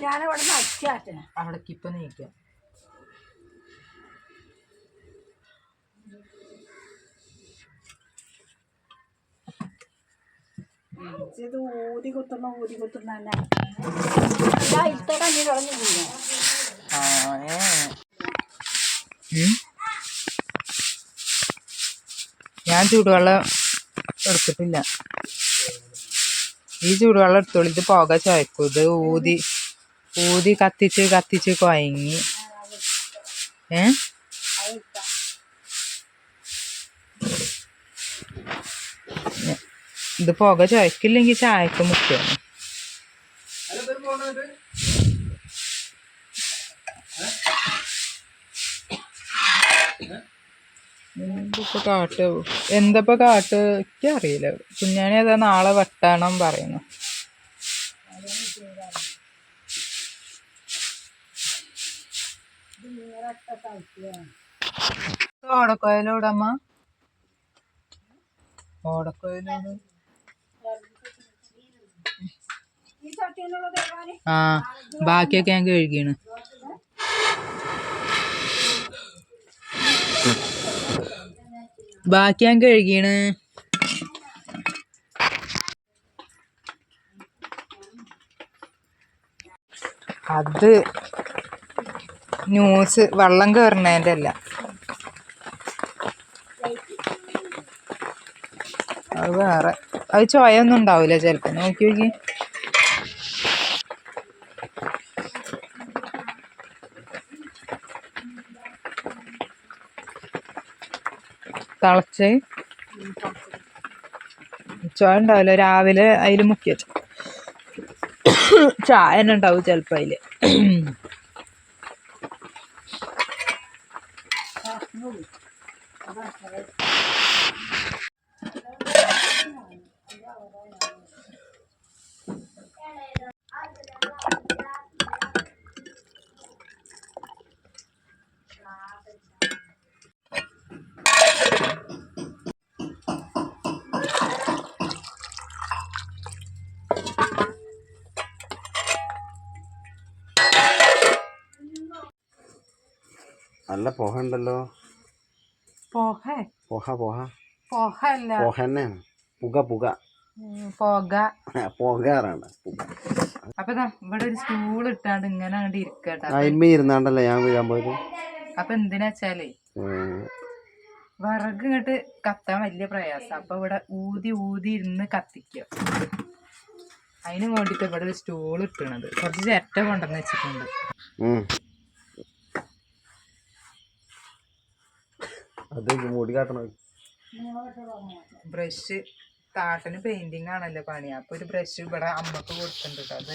ഞാനിവിടെ നിന്ന് അച്ചാട്ടെ അവിടേക്ക് ഇപ്പൊ നീക്കാം. ഇത് ഊതി കുത്തുന്ന ഊതി കുത്തുന്ന തന്നെ. ഞാൻ ഇത്ത കഞ്ഞി കളഞ്ഞു പോയി ആ ഏ. ഉം. ഞാൻ ചൂടുവെള്ളം എടുത്തിട്ടില്ല. ഈ ചൂടുവെള്ളം എടുത്തോളൂ. ഇത് പുക ചായക്കും. ഇത് ഊതി ഊതി കത്തിച്ച് കത്തിച്ച് കൊയങ്ങി. ഏ? ഇത് പുക ചോയ്ക്കില്ലെങ്കിൽ ചായക്ക് മുക്കിയാണ് എന്തിപ്പോ കാട്ട്? എന്തപ്പോ കാട്ട്? എനിക്ക് അറിയില്ല അതാ നാളെ വെട്ടണം പറയുന്നു. ഓടക്കോയിലൂടമ്മ? ഓടക്കോയിലൂടെ ആ ബാക്കിയൊക്കെ ഞാൻ കഴുകിയാണ്. ബാക്കി ഞാൻ കഴുകിയാണ്. അത് ന്യൂസ് വെള്ളം കയറുന്നതിന്റെ അല്ല. അത് വേറെ. അത് ചോയൊന്നും ഉണ്ടാവില്ല ചിലപ്പോൾ നോക്കി നോക്കി. തിളച്ച്. ചോയ ഉണ്ടാവില്ല. രാവിലെ അതിൽ മുക്കിയ ചായ തന്നെ ഉണ്ടാവും ചിലപ്പോൾ അതിൽ നല്ല പോഹ ഉണ്ടല്ലോ പോഹ? പോഹ പോഹ. പോഹ അല്ല പോഹ തന്നെയാണ്. പുക പുക. പോക. പോകാറാണ്. അപ്പൊ ഇവിടെ ഒരു സ്റ്റൂൾ ഇട്ടാണ്ട് ഇങ്ങനെ അങ്ങോട്ട് ഇരിക്കട്ടെ. ഇരുന്നാണ്ടല്ലേ ഞാൻ വീഴാൻ പോയത്? അപ്പൊ എന്തിനാ വെച്ചാലേ. വിറക് ഇങ്ങോട്ട് കത്താൻ വലിയ പ്രയാസം. അപ്പൊ ഇവിടെ ഊതി ഊതി ഇരുന്ന് കത്തിക്കുക അതിന് വേണ്ടിട്ട് ഇവിടെ ഒരു സ്റ്റോൾ ഇട്ടണത്. കുറച്ച് ചിരട്ട കൊണ്ടുവന്ന് വെച്ചിട്ടുണ്ട്. അത് മുടി കാട്ടണം. ബ്രഷ് താട്ടന് പെയിന്റിങ് ആണല്ലോ പണി. അപ്പൊ ഒരു ബ്രഷ് ഇവിടെ അമ്മയ്ക്ക് കൊടുത്തിട്ടുണ്ട് അത്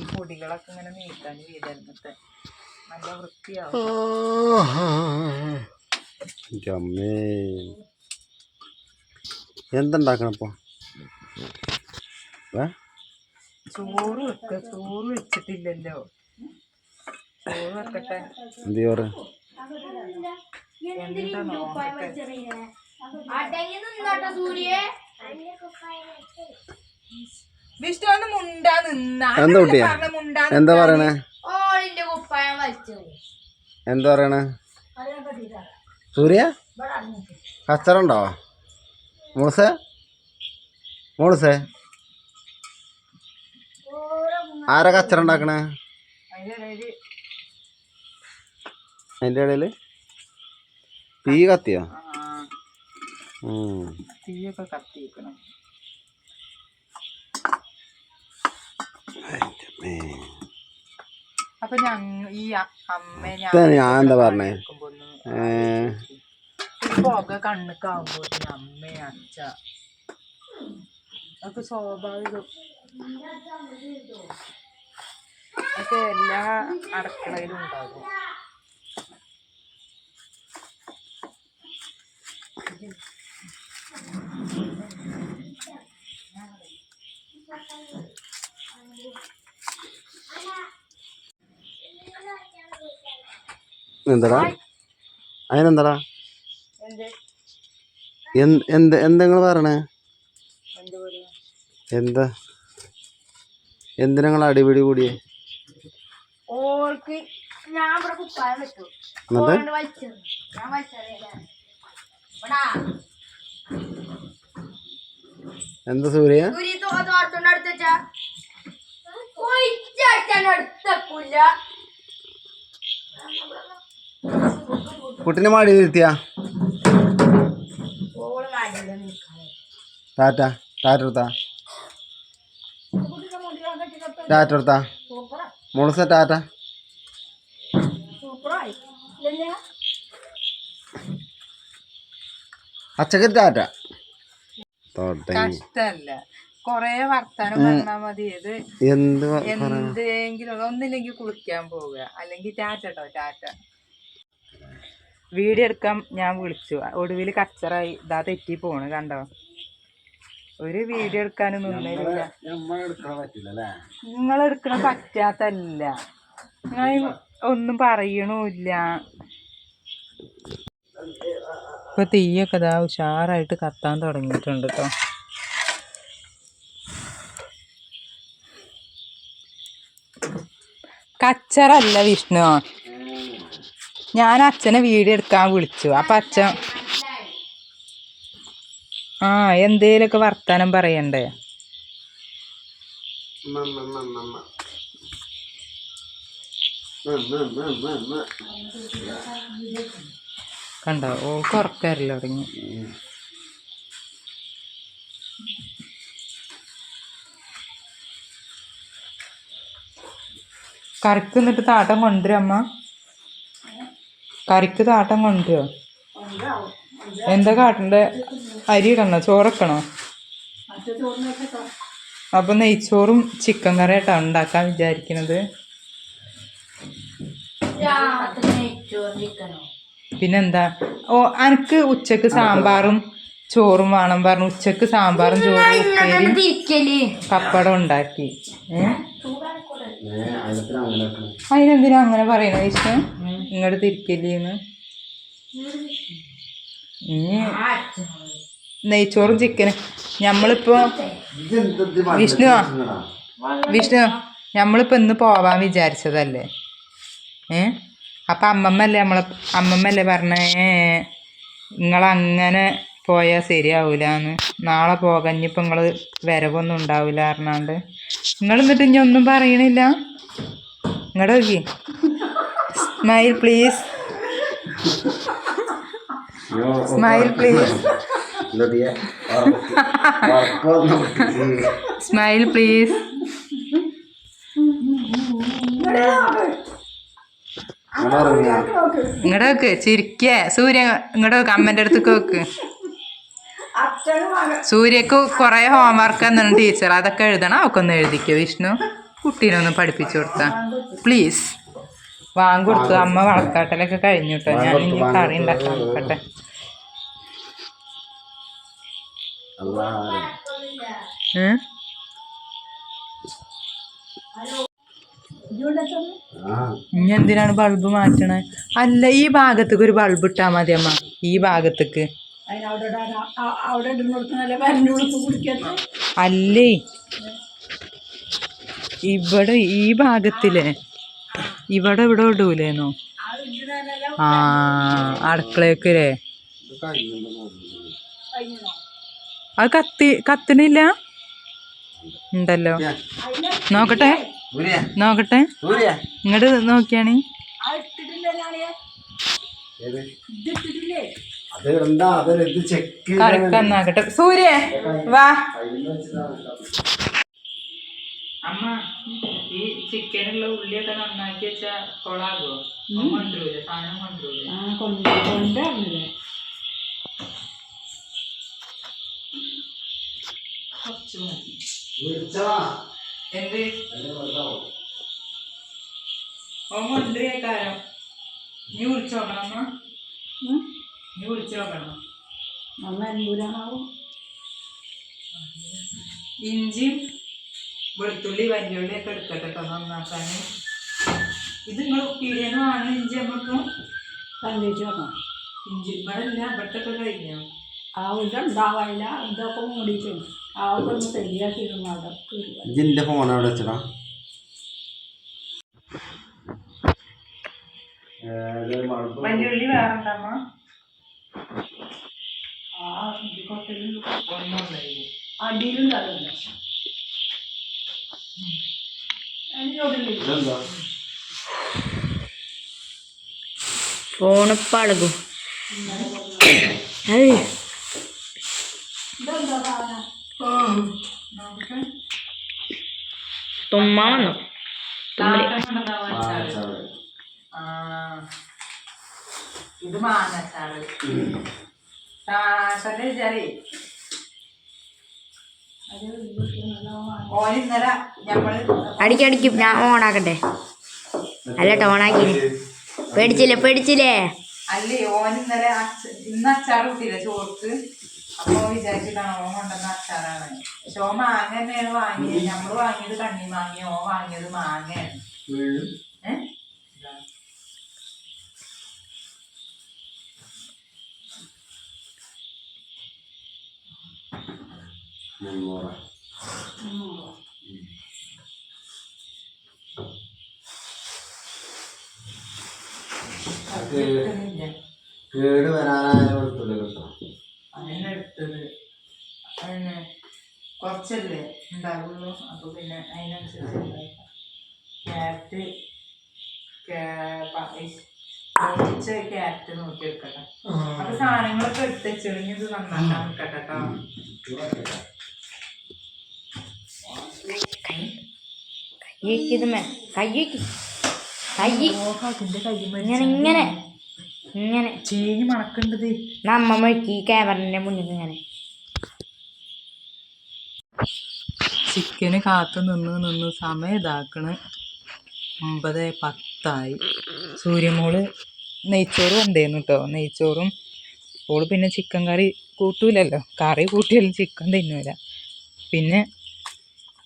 ഈ പൊടികളൊക്കെ ഇങ്ങനെ നീക്കാൻ വീതന്നിട്ട് നല്ല വൃത്തിയാവും. എന്തുണ്ടാക്കണപ്പോ ചോറ് വെക്ക. ചോറ് വെച്ചിട്ടില്ലല്ലോ. ചോറ് വെക്കട്ടെ. എന്ത് ചോറ്? വിഷ്ണു മുണ്ടാ നിന്നാ. എന്താ കുട്ടിയെ? പറഞ്ഞ മുണ്ടാ എന്താ പറയണേ? ഓളിന്റെ കുപ്പായം വലിച്ചു എന്താ പറയണേ? സൂര്യ? കച്ചറുണ്ടോ? മോളസേ? മോളസേ? ആരാ കച്ചറുണ്ടാക്കണേ? അതിന്റെ ഇടയിൽ. അതിന്റെ ഇടയിൽ തീ കത്തിയോ. തീയൊക്കെ കത്തിക്കണം. അപ്പൊ ഈ അമ്മ ഞാൻ എന്താ പറഞ്ഞേ? പുക കണ്ണുക്കാവുമ്പോ അമ്മ അച്ഛ. അതൊക്കെ സ്വാഭാവികം. അതൊക്കെ എല്ലാ അടുക്കളയിലും ഉണ്ടാകും. എന്താടാ അതിനെന്താടാ? എന്ത്? എന്തെങ്ങൾ പറയണേ? എന്താ എന്തിനാ അടിപിടി കൂടിയേ? ഓൾക്ക് ഞാൻ ഇവിടെ കുപ്പായം വെച്ചു. ഞാൻ വലിച്ചറിയാ എന്താ സൂര്യ? കുട്ടിനെ മാടി നിൽക്കാൻ ടാറ്റ ടാറ്റ ടാറ്റ എടുത്താ. മുളസ ടാറ്റ സൂപ്പറായി ഇല്ലേ അച്ചക്ക് ടാറ്റ കഷ്ടല്ല. കൊറേ വർത്താനം പറഞ്ഞാ മതി. ഇത് എന്ത് എന്തെങ്കിലും ഒന്നില്ലെങ്കിൽ കുളിക്കാൻ പോവുക. അല്ലെങ്കിൽ ടാറ്റ കേട്ടോ ടാറ്റ. വീഡിയോ എടുക്കാൻ ഞാൻ വിളിച്ചു. ഒടുവിൽ കച്ചറായി. ഇതാ തെറ്റി പോണ് കണ്ടോ? ഒരു വീഡിയോ എടുക്കാനും നിന്നില്ല. നിങ്ങൾ എടുക്കണ പറ്റാത്തല്ല. നിങ്ങൾ ഒന്നും പറയണമില്ല. ഇപ്പൊ തീയൊക്കെ ഇതാ ഉഷാറായിട്ട് കത്താൻ തുടങ്ങിയിട്ടുണ്ട് കേട്ടോ കച്ചറല്ല വിഷ്ണു. ഞാൻ അച്ഛനെ വീഡിയോ എടുക്കാൻ വിളിച്ചു. അപ്പം അച്ഛൻ ആ എന്തേലൊക്കെ വർത്താനം പറയണ്ടേ? കണ്ടോ? ഓ ഉറക്കറില്ല തുടങ്ങി. കറിക്ക് എന്നിട്ട് താട്ടം കൊണ്ടുവരും അമ്മ? കറിക്ക് താട്ടം കൊണ്ടുവരുമോ എന്താ കാട്ടണ്ടേ? അരി ഇടണോ? ചോറക്കണോ അപ്പൊ നെയ്ച്ചോറും ചിക്കൻ കറിയായിട്ടാ ഉണ്ടാക്കാൻ വിചാരിക്കുന്നത് നെയ്ച്ചോറും നെയ്ച്ചോറിരിക്കണോ പിന്നെന്താ? ഓ അനക്ക് ഉച്ചയ്ക്ക് സാമ്പാറും ചോറും വേണം പറഞ്ഞു. ഉച്ചയ്ക്ക് സാമ്പാറും ചോറും ഉപ്പേരിയും പപ്പടം ഉണ്ടാക്കി. ഏ? അതിനെന്തിനാ അങ്ങനെ പറയണ ഇഷ്ടം? ഇങ്ങോട്ട് തിരിക്കല്ലേന്ന്? ഇനി നെയ്ച്ചോറും ചിക്കനും. ഞമ്മളിപ്പോ വിഷ്ണു വിഷ്ണു ഞമ്മളിപ്പോ ഇന്ന് പോവാൻ വിചാരിച്ചതല്ലേ? ഏ? അപ്പൊ അമ്മമ്മല്ലേ നമ്മളെ അമ്മമ്മല്ലേ പറഞ്ഞേ നിങ്ങളങ്ങനെ പോയാൽ ശരിയാവൂലെന്ന്. നാളെ പോകഞ്ഞിപ്പോൾ നിങ്ങൾ വരവൊന്നും ഉണ്ടാവില്ല പറഞ്ഞാണ്ട്. നിങ്ങൾ എന്നിട്ട് ഇനി ഒന്നും പറയണില്ല? ഇങ്ങോട്ട് നോക്കി. Smile please smile please smile please ഇങ്ങോട്ട് നോക്ക്. ചിരിക്കേ. സൂര്യ ഇങ്ങോട്ട് അമ്മന്റെ അടുത്തേക്ക് നോക്ക്. സൂര്യക്ക് കുറേ ഹോംവർക്ക് എന്നാണ് ടീച്ചർ. അതൊക്കെ എഴുതണം അവക്കൊന്ന് ഒന്ന് എഴുതിക്കോ. വിഷ്ണു കുട്ടീനെ ഒന്ന് പഠിപ്പിച്ചു കൊടുത്താ. പ്ലീസ് വാങ്ങൊടുത്തു അമ്മ വളക്കാട്ടലൊക്കെ കഴിഞ്ഞു കേട്ടോ ഞാൻ ഇനി കറി ഉണ്ടാക്കാൻ നോക്കട്ടെ. ഏ? ഇനി എന്തിനാണ് ബൾബ് മാറ്റണേ? അല്ല ഈ ഭാഗത്തേക്ക് ഒരു ബൾബ് ഇട്ടാ മതി അമ്മ. ഈ ഭാഗത്തേക്ക്. അല്ലേ? ഇവിടെ ഈ ഭാഗത്തില്ലേ ഇവിടെ ഇവിടെ ഇടൂലേന്നോ? ആ അടുക്കളയൊക്കെ അത് കത്തി കത്തിനില്ല ഉണ്ടല്ലോ. നോക്കട്ടെ. നോക്കട്ടെ. ഇങ്ങോട്ട് നോക്കിയാണി. കറക്കന്നാക്കട്ടെ സൂര്യ വാ. അമ്മ ഈ ചിക്കനുള്ള ഉള്ളിയൊക്കെ നന്നാക്കി വെച്ചാ കൊളാകോ കൊണ്ടുവരൂലേ സാധനം കൊണ്ടുവരൂലേ ആ എന്ത്? നീ വിളിച്ചു നോക്കണം അമ്മ? നീ വിളിച്ചു നോക്കണം. ഇഞ്ചിയും വെളുത്തുള്ളി വല്യുള്ളി ഒക്കെ എടുക്കട്ടെ കേട്ടോ നന്നാക്കാൻ ഇത് നിങ്ങൾ വാങ്ങുന്ന ഇഞ്ചി നമുക്ക് കണ്ടിട്ട് നോക്കാം ഇഞ്ചി ഇവിടെ ഇല്ല ഇവിടത്തൊക്കെ കഴിഞ്ഞോ? ആ ഇതുണ്ടാവില്ല ഇതൊക്കെ മൂടിയിട്ടുണ്ട്. ശരിയാക്കിയിരുന്നു അവിടെ. ഇതിന്റെ ഫോൺ അവിടെ വെച്ചടാ. വല്യുള്ളി അടിയിലുണ്ടാവില്ല അത് തുമ്മ വന്നു മാങ്ങാച്ചാറ്. ആ ഇത് മാങ്ങച്ചാറ് താസന്റെ വിചാരേ ഓൻ ഇന്നലെ ഞമ്മൾ അടിക്കടിക്കും ഞാൻ ഓണാക്കട്ടെ അല്ല ടോണാക്കി പേടിച്ചില്ലേ പേടിച്ചില്ലേ? അല്ലേ ഓൻ ഇന്നലെ ഇന്ന് അച്ചാർ കിട്ടിയില്ല ചോർക്ക്? അപ്പൊ വിചാരിച്ചിട്ടാണ് ഓൻ കൊണ്ടുവന്ന അച്ചാറാണ്. പക്ഷെ ഓ മാങ്ങ തന്നെയാണ് വാങ്ങിയത്. നമ്മൾ വാങ്ങിയത് കണ്ണി മാങ്ങി ഓ വാങ്ങിയത് മാങ്ങയാണ്. കേട് വരാനായ കേട്ടോ. അങ്ങനെ എടുത്തത്. അതിന് കുറച്ചല്ലേ ഉണ്ടാവുള്ളൂ. അപ്പൊ പിന്നെ അതിനനുസരിച്ച് ക്യാരറ്റ് പൊടിച്ച ക്യാരറ്റ് നോക്കി വെക്കട്ടെ അപ്പൊ സാധനങ്ങളൊക്കെ എടുത്ത് ചെറിഞ്ഞത് നന്നാക്കാൻ വെക്കട്ടെ കേട്ടോ കയ്യക്കിതുമേ കയ്യക്ക് കയ്യുമ്മ ഇങ്ങനെ ഇങ്ങനെ. ഇങ്ങനെ. ചീഞ്ഞ് മണക്കേണ്ടത്. നമ്മ മഴക്കി ക്യാമറന്റെ മുന്നിൽ ഇങ്ങനെ. ചിക്കന് കാത്തു നിന്ന് നിന്ന് സമയം ഇതാക്കണ്. ഒമ്പത് പത്തായി. സൂര്യമോൾ നെയ്ച്ചോറ് കൊണ്ടേന്നു കേട്ടോ നെയ്ച്ചോറും ഓൾ പിന്നെ ചിക്കൻ കറി കൂട്ടൂലല്ലോ. കറി കൂട്ടിയാലും ചിക്കൻ തിന്നൂല. പിന്നെ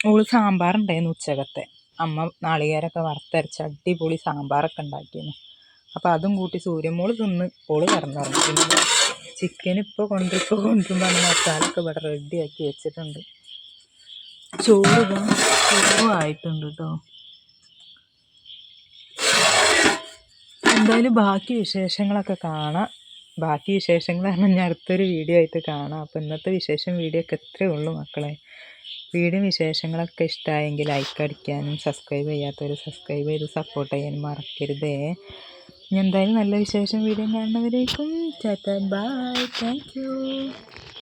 ഓൾ സാമ്പാർ ഉണ്ടായിരുന്നു ഉച്ചകത്തെ അമ്മ നാളികേരൊക്കെ വറുത്തരച്ച് അടിപൊളി സാമ്പാറൊക്കെ ഉണ്ടാക്കിയിരുന്നു. അപ്പോൾ അതും കൂട്ടി സൂര്യമോൾ തിന്ന് ഓൾ കറന്നിറങ്ങി പിന്നെ ചിക്കൻ ഇപ്പോൾ കൊണ്ടിപ്പോൾ കൊണ്ടുമ്പോൾ മസാല മസാലൊക്കെ ഇവിടെ ആക്കി വെച്ചിട്ടുണ്ട്. ചോറ് ചോറും ആയിട്ടുണ്ട് കേട്ടോ എന്തായാലും ബാക്കി വിശേഷങ്ങളൊക്കെ കാണാം. ബാക്കി വിശേഷങ്ങൾ പറഞ്ഞാൽ ഞാൻ അടുത്തൊരു വീഡിയോ ആയിട്ട് കാണാം. അപ്പോൾ ഇന്നത്തെ വിശേഷം വീഡിയോ ഒക്കെ എത്രയേ ഉള്ളൂ മക്കളെ. വീഡിയോ വിശേഷങ്ങളൊക്കെ ഇഷ്ടമായെങ്കിൽ ലൈക്ക് അടിക്കാനും സബ്സ്ക്രൈബ് ചെയ്യാത്തവർ സബ്സ്ക്രൈബ് ചെയ്ത് സപ്പോർട്ട് ചെയ്യാനും മറക്കരുതേ. ഇനി എന്തായാലും നല്ല വിശേഷം വീഡിയോ കാണുന്നവരേക്കും. Bye thank you